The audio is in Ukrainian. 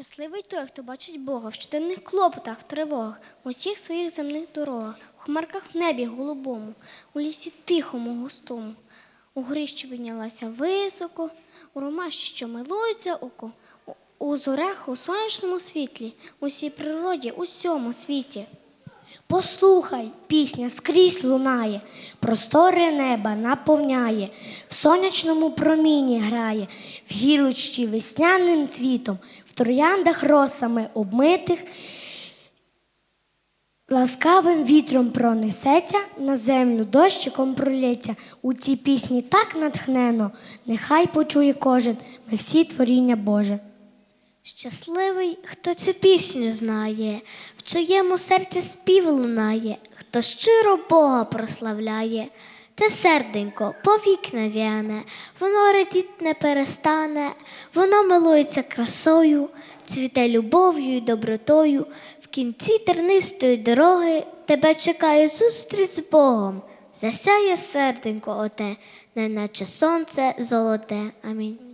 Щасливий той, хто бачить Бога в щоденних клопотах, тривогах, в усіх своїх земних дорогах, у хмарках в небі голубому, у лісі тихому, густому, у горі, що піднялася високо, у ромаші, що милується око, у зорях у сонячному світлі, у всій природі, у всьому світі. Послухай, пісня скрізь лунає, простори неба наповняє, в сонячному проміні грає, в гілочці весняним цвітом, в трояндах росами обмитих, ласкавим вітром пронесеться, на землю дощиком пролється. У цій пісні так натхнено, нехай почує кожен, ми всі творіння Боже. Щасливий, хто цю пісню знає, в чиєму серці спів лунає, хто щиро Бога прославляє, те серденько повік не в'яне, воно радіть не перестане, воно милується красою, цвіте любов'ю і добротою. В кінці тернистої дороги тебе чекає зустріч з Богом. Засяє серденько оте, неначе сонце золоте. Амінь.